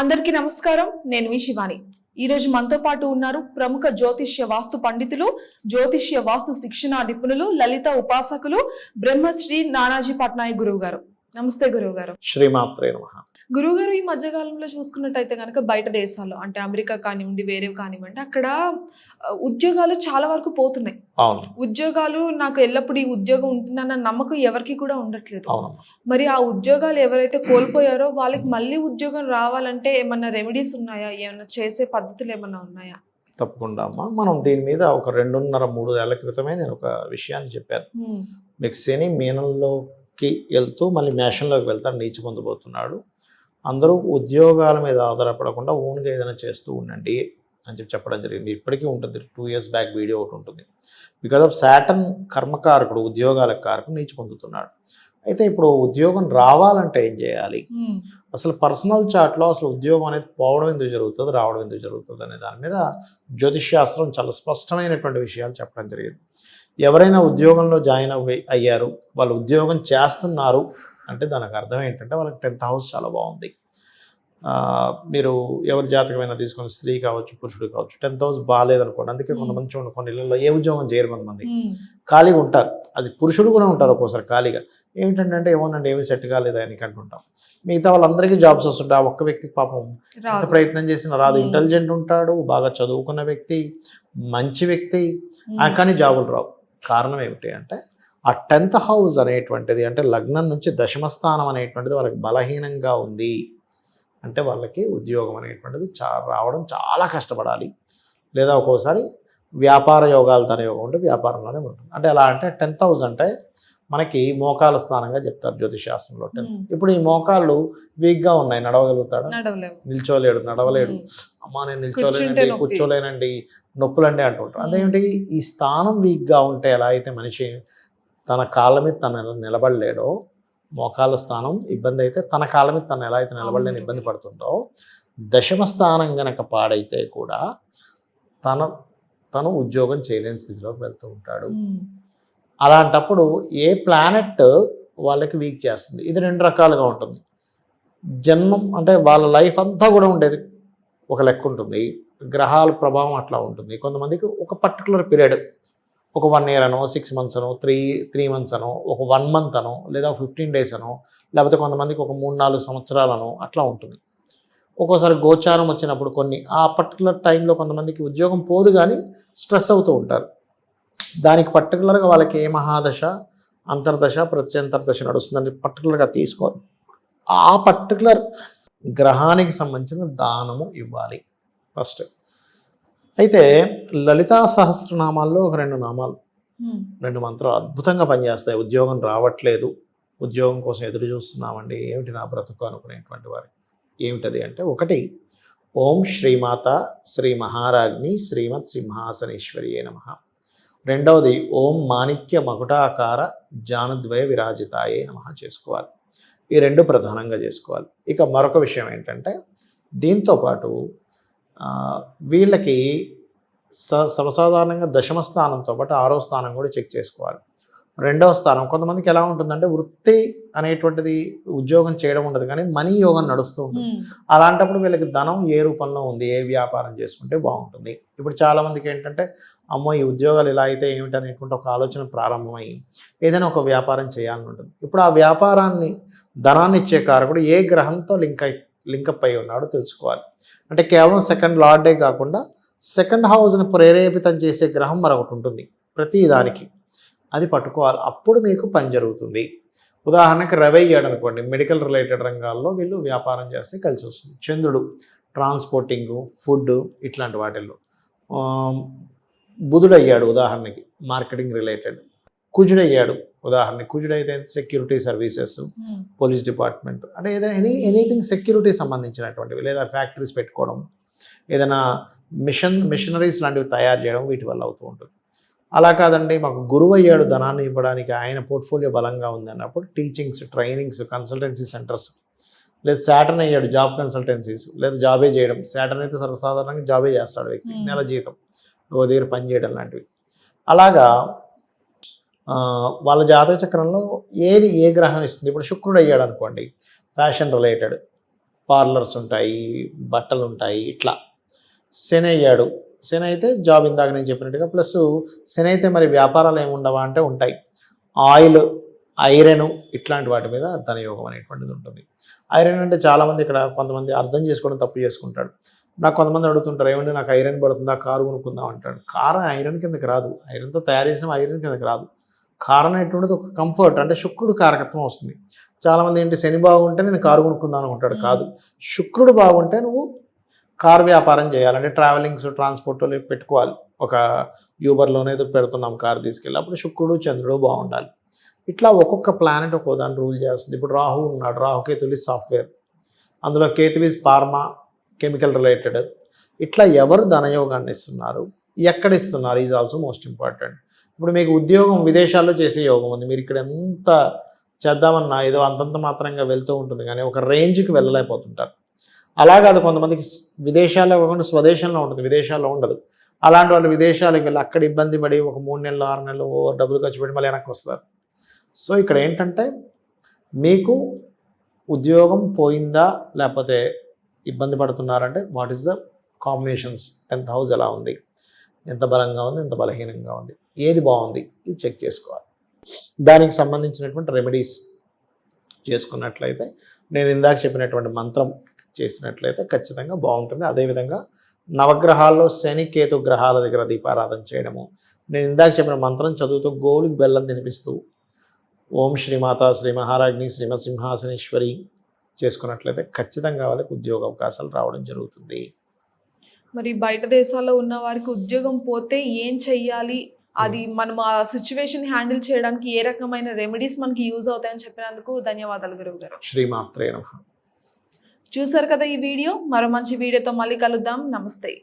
అందరికీ నమస్కారం. నేను మీ శివాని. ఈ రోజు మనతో పాటు ఉన్నారు ప్రముఖ జ్యోతిష్య వాస్తు పండితులు జ్యోతిష్య వాస్తు శిక్షణ నిపుణులు లలిత ఉపాసకులు బ్రహ్మశ్రీ నానాజీ పట్నాయక్ గురువు గారు నమస్తే గురువు గారు శ్రీమాత్రే నమ. గురువు గారు ఈ మధ్యకాలంలో చూసుకున్నట్టయితే కనుక బయట దేశాల్లో అంటే అమెరికా కానివ్వండి వేరే కానివ్వండి అక్కడ ఉద్యోగాలు చాలా వరకు పోతున్నాయి. ఉద్యోగాలు నాకు ఎల్లప్పుడూ ఈ ఉద్యోగం ఉంటుందన్న నమ్మకం ఎవరికి కూడా ఉండట్లేదు. మరి ఆ ఉద్యోగాలు ఎవరైతే కోల్పోయారో వాళ్ళకి మళ్ళీ ఉద్యోగం రావాలంటే ఏమన్నా రెమెడీస్ ఉన్నాయా? ఏమన్నా చేసే పద్ధతులు ఏమన్నా ఉన్నాయా? తప్పకుండా అమ్మా. మనం దీని మీద ఒక రెండున్నర మూడు ఏళ్ళ క్రితమే నేను ఒక విషయాన్ని చెప్పాను. మీకు శని మీనంలోకి వెళ్తూ మళ్ళీ మేషంలోకి వెళ్తాడు నీచి పొందబోతున్నాడు. అందరూ ఉద్యోగాల మీద ఆధారపడకుండా ఓన్గా ఏదైనా చేస్తూ ఉండండి అని చెప్పి చెప్పడం జరిగింది. ఇప్పటికీ ఉంటుంది. టూ ఇయర్స్ బ్యాక్ వీడియో ఒకటి ఉంటుంది. బికాజ్ ఆఫ్ శాటన్ కర్మకారకుడు ఉద్యోగాల కారకుడు నీచి పొందుతున్నాడు. అయితే ఇప్పుడు ఉద్యోగం రావాలంటే ఏం చేయాలి? హ్మ్. అసలు పర్సనల్ చాట్లో అసలు ఉద్యోగం అనేది పోవడం ఎందుకు జరుగుతుంది రావడం ఎందుకు జరుగుతుంది అనే దాని మీద జ్యోతిష్ శాస్త్రం చాలా స్పష్టమైనటువంటి విషయాలు చెప్పడం జరిగింది. ఎవరైనా ఉద్యోగంలో జాయిన్ అయ్యారు వాళ్ళు ఉద్యోగం చేస్తున్నారు అంటే దానికి అర్థం ఏంటంటే వాళ్ళకి టెన్త్ హౌస్ చాలా బాగుంది. మీరు ఎవరి జాతకమైనా తీసుకొని స్త్రీ కావచ్చు పురుషుడు కావచ్చు టెన్త్ హౌస్ బాగాలేదనుకోండి. అందుకే కొంతమంది చూడండి కొన్ని ఇళ్ళల్లో ఏ ఉద్యోగం చేయరు కొంతమంది. ఖాళీగా ఉంటారు. అది పురుషుడు కూడా ఉంటారు ఒక్కోసారి ఖాళీగా. ఏమిటంటే ఏమోనండి ఏమీ సెట్ కాలేదు అని అంటుంటాం మిగతా వాళ్ళందరికీ జాబ్స్ వస్తుంటాయి ఆ ఒక్క వ్యక్తికి పాపం ఎంత ప్రయత్నం చేసినా రాదు. ఇంటెలిజెంట్ ఉంటాడు బాగా చదువుకున్న వ్యక్తి మంచి వ్యక్తి. కానీ జాబులు రావు. కారణం ఏమిటి అంటే ఆ టెన్త్ హౌస్ అనేటువంటిది అంటే లగ్నం నుంచి దశమ స్థానం అనేటువంటిది వాళ్ళకి బలహీనంగా ఉంది. అంటే వాళ్ళకి ఉద్యోగం అనేటువంటిది చా రావడం చాలా కష్టపడాలి. లేదా ఒక్కోసారి వ్యాపార యోగాలు తన యోగం ఉంటే వ్యాపారంలోనే ఉంటుంది. అంటే ఎలా అంటే టెన్త్ హౌస్ అంటే మనకి మోకాల స్థానంగా చెప్తారు జ్యోతిష్ శాస్త్రంలో టెన్త్. Hmm. ఇప్పుడు ఈ మోకాళ్ళు వీక్గా ఉన్నాయి నడవగలుగుతాడా? నిల్చోలేడు నడవలేడు. అమ్మా నేను నిల్చోలేనండి. కూర్చోలేనండి నొప్పులండి అంటుంటారు. అదేంటి? ఈ స్థానం వీక్గా ఉంటే ఎలా అయితే మనిషి తన కాళ్ళ మీద తను ఎలా నిలబడలేడో మోకాళ్ళ స్థానం ఇబ్బంది అయితే తన కాళ్ళ మీద తను ఎలా అయితే నిలబడలేని. ఇబ్బంది పడుతుందో దశమ స్థానం గనక పాడైతే కూడా తన తను ఉద్యోగం చేయలేని స్థితిలోకి వెళ్తూ ఉంటాడు. అలాంటప్పుడు ఏ ప్లానెట్ వాళ్ళకి వీక్ చేస్తుంది? ఇది రెండు రకాలుగా ఉంటుంది. జన్మం అంటే వాళ్ళ లైఫ్ అంతా కూడా ఉండేది ఒక లెక్క ఉంటుంది. గ్రహాల ప్రభావం అట్లా ఉంటుంది. కొంతమందికి ఒక పర్టికులర్ పీరియడ్ ఒక వన్ ఇయర్ అనో సిక్స్ మంత్స్ అనో త్రీ త్రీ మంత్స్ అనో ఒక వన్ మంత్ అనో లేదా ఫిఫ్టీన్ డేస్ అనో లేకపోతే కొంతమందికి ఒక మూడు నాలుగు సంవత్సరాలనో అట్లా ఉంటుంది. ఒక్కోసారి గోచారం వచ్చినప్పుడు కొన్ని ఆ పర్టికులర్ టైంలో కొంతమందికి ఉద్యోగం పోదు కానీ స్ట్రెస్ అవుతూ ఉంటారు. దానికి పర్టికులర్గా వాళ్ళకి ఏ మహాదశ అంతర్దశ ప్రత్యంతర్దశ నడుస్తుందని పర్టికులర్గా తీసుకోవాలి ఆ పర్టికులర్ గ్రహానికి సంబంధించిన దానము ఇవ్వాలి. ఫస్ట్ అయితే లలితా సహస్రనామాల్లో ఒక రెండు నామాలు. రెండు మంత్రాలు అద్భుతంగా పనిచేస్తాయి. ఉద్యోగం రావట్లేదు. ఉద్యోగం కోసం ఎదురు చూస్తున్నామండి. ఏమిటి నా బ్రతుకు అనుకునేటువంటి వారు? ఏమిటది అంటే ఒకటి ఓం శ్రీమాత శ్రీ మహారాజ్ని శ్రీమత్ సింహాసనేశ్వరి నమ. రెండవది ఓం మాణిక్య మకుటాకార జానుద్వయ విరాజితాయే నమ చేసుకోవాలి. ఈ రెండు ప్రధానంగా చేసుకోవాలి. ఇక మరొక విషయం ఏంటంటే దీంతోపాటు వీళ్ళకి స సర్వసాధారణంగా దశమ స్థానంతో పాటు ఆరో స్థానం కూడా చెక్ చేసుకోవాలి. రెండవ స్థానం కొంతమందికి ఎలా ఉంటుందంటే వృత్తి అనేటువంటిది ఉద్యోగం చేయడం ఉండదు కానీ మనీ యోగం నడుస్తూ ఉంటుంది. అలాంటప్పుడు వీళ్ళకి ధనం ఏ రూపంలో ఉంది ఏ వ్యాపారం చేసుకుంటే బాగుంటుంది. ఇప్పుడు చాలామందికి ఏంటంటే అమ్మో ఈ ఉద్యోగాలు ఇలా అయితే ఏమిటి అనేటువంటి ఒక ఆలోచన ప్రారంభమై ఏదైనా ఒక వ్యాపారం చేయాలని ఉంటుంది. ఇప్పుడు ఆ వ్యాపారాన్ని ధనాన్ని ఇచ్చే కారకుడు ఏ గ్రహంతో లింక్ అయి లింకప్ అయి ఉన్నాడో తెలుసుకోవాలి. అంటే కేవలం సెకండ్ లార్డే కాకుండా సెకండ్ హౌస్ని ప్రేరేపితం చేసే గ్రహం మరొకటి ఉంటుంది. ప్రతి దానికి. అది పట్టుకోవాలి. అప్పుడు మీకు పని జరుగుతుంది. ఉదాహరణకి రవి అయ్యాడు అనుకోండి మెడికల్ రిలేటెడ్ రంగాల్లో వీళ్ళు వ్యాపారం చేస్తే కలిసి వస్తుంది. చంద్రుడు ట్రాన్స్పోర్టింగ్ ఫుడ్ ఇట్లాంటి వాటిల్లో. ఆమ్, బుధుడు అయ్యాడు ఉదాహరణకి మార్కెటింగ్ రిలేటెడ్. కుజుడు అయ్యాడు ఉదాహరణకి కుజుడు అయితే సెక్యూరిటీ సర్వీసెస్. పోలీస్ డిపార్ట్మెంట్ అంటే ఏదైనా ఎనీ ఎనీథింగ్ సెక్యూరిటీ సంబంధించినటువంటివి లేదా ఫ్యాక్టరీస్ పెట్టుకోవడం ఏదైనా మిషన్ మిషనరీస్ లాంటివి తయారు చేయడం వీటి వల్ల అవుతూ ఉంటుంది అలా కాదండి మాకు గురువు అయ్యాడు ధనాన్ని ఇవ్వడానికి ఆయన పోర్ట్ఫోలియో బలంగా ఉంది అన్నప్పుడు టీచింగ్స్ ట్రైనింగ్స్ కన్సల్టెన్సీ సెంటర్స్ లేదా శాటర్న్ అయ్యాడు జాబ్ కన్సల్టెన్సీస్ లేదా జాబే చేయడం శాటర్న్ అయితే సర్వసాధారణంగా జాబే చేస్తాడు వ్యక్తి Hmm. నెల జీతం ఓ దగ్గర పని చేయడం లాంటివి అలాగా వాళ్ళ జాతక చక్రంలో ఏది ఏ గ్రహం ఇస్తుంది? ఇప్పుడు శుక్రుడు అయ్యాడు అనుకోండి. ఫ్యాషన్ రిలేటెడ్ పార్లర్స్ ఉంటాయి బట్టలు ఉంటాయి ఇట్లా. శని అయ్యాడు. శని అయితే జాబ్ ఇందాక నేను చెప్పినట్టుగా ప్లస్ శని అయితే మరి వ్యాపారాలు ఏమి ఉండవా అంటే ఉంటాయి. ఆయిల్ ఐరన్ ఇట్లాంటి వాటి మీద ధనయోగం అనేటువంటిది ఉంటుంది. ఐరన్ అంటే చాలామంది ఇక్కడ కొంతమంది అర్థం చేసుకోవడం తప్పు చేసుకుంటాడు నాకు కొంతమంది అడుగుతుంటారు ఏమంటే నాకు ఐరన్ పడుతుందా? కారు కొనుక్కుందాం అంటాడు కారు ఐరన్ కిందకి రాదు. ఐరన్తో తయారు చేసిన ఐరన్ కిందకి రాదు. కారు అనేటువంటిది ఒక కంఫర్ట్ అంటే శుక్రుడు కారకత్వం వస్తుంది. చాలామంది ఏంటి శని బాగుంటే నేను కారు కొనుక్కుందాం అనుకుంటాడు కాదు. శుక్రుడు బాగుంటే నువ్వు కార్ వ్యాపారం చేయాలంటే ట్రావెలింగ్స్ ట్రాన్స్పోర్ట్ పెట్టుకోవాలి. ఒక యూబర్లోనే ఏదో పెడుతున్నాం కారు తీసుకెళ్ళి. అప్పుడు శుక్రుడు చంద్రుడు బాగుండాలి. ఇట్లా ఒక్కొక్క ప్లానెట్ ఒక్కో దాన్ని రూల్ చేస్తుంది ఇప్పుడు రాహు ఉన్నాడు. రాహు కేతులు సాఫ్ట్వేర్ అందులో Ketu is pharma chemical related ఇట్లా ఎవరు ధనయోగాన్ని ఇస్తున్నారు? ఎక్కడ ఇస్తున్నారు? ఈజ్ ఆల్సో మోస్ట్ ఇంపార్టెంట్ ఇప్పుడు మీకు ఉద్యోగం విదేశాల్లో చేసే యోగం ఉంది. మీరు ఇక్కడ ఎంత చేద్దామన్నా ఏదో అంతంత మాత్రంగా వెళ్తూ ఉంటుంది. కానీ ఒక రేంజ్కి వెళ్ళలేకపోతుంటారు. అలా కాదు కొంతమందికి విదేశాల్లో కాకుండా స్వదేశంలో ఉంటుంది. విదేశాల్లో ఉండదు. అలాంటి వాళ్ళు విదేశాలకు వెళ్ళి అక్కడ ఇబ్బంది పడి ఒక మూడు నెలలు ఆరు నెలలు ఓ డబ్బులు ఖర్చు పెట్టి మళ్ళీ వెనక్కి వస్తారు. సో ఇక్కడ ఏంటంటే మీకు ఉద్యోగం పోయిందా లేకపోతే ఇబ్బంది పడుతున్నారంటే what is the combinations? Tenth house ఎలా ఉంది? ఎంత బలంగా ఉంది ఎంత బలహీనంగా ఉంది ఏది బాగుంది ఇది చెక్ చేసుకోవాలి. దానికి సంబంధించినటువంటి రెమెడీస్ చేసుకున్నట్లయితే నేను ఇందాక చెప్పినటువంటి మంత్రం చేసినట్లయితే ఖచ్చితంగా బాగుంటుంది. అదేవిధంగా నవగ్రహాల్లో శని కేతు గ్రహాల దగ్గర దీపారాధన చేయడము. నేను ఇందాక చెప్పిన మంత్రం చదువుతూ గోవులకు బెల్లం తినిపిస్తూ ఓం శ్రీమాత శ్రీ మహారాజ్ని శ్రీమసింహాసనేశ్వరి చేసుకున్నట్లయితే ఖచ్చితంగా వాళ్ళకి ఉద్యోగ అవకాశాలు రావడం జరుగుతుంది. మరి బయట దేశాల్లో ఉన్న వారికి ఉద్యోగం పోతే ఏం చెయ్యాలి? అది మనం ఆ సిచ్యువేషన్ హ్యాండిల్ చేయడానికి ఏ రకమైన రెమెడీస్ మనకి యూజ్ అవుతాయని చెప్పినందుకు ధన్యవాదాలు గురువు గారు. శ్రీమాత్రే చూసారు కదా ఈ వీడియో? మరో మంచి వీడియోతో మళ్ళీ కలుద్దాం. నమస్తే.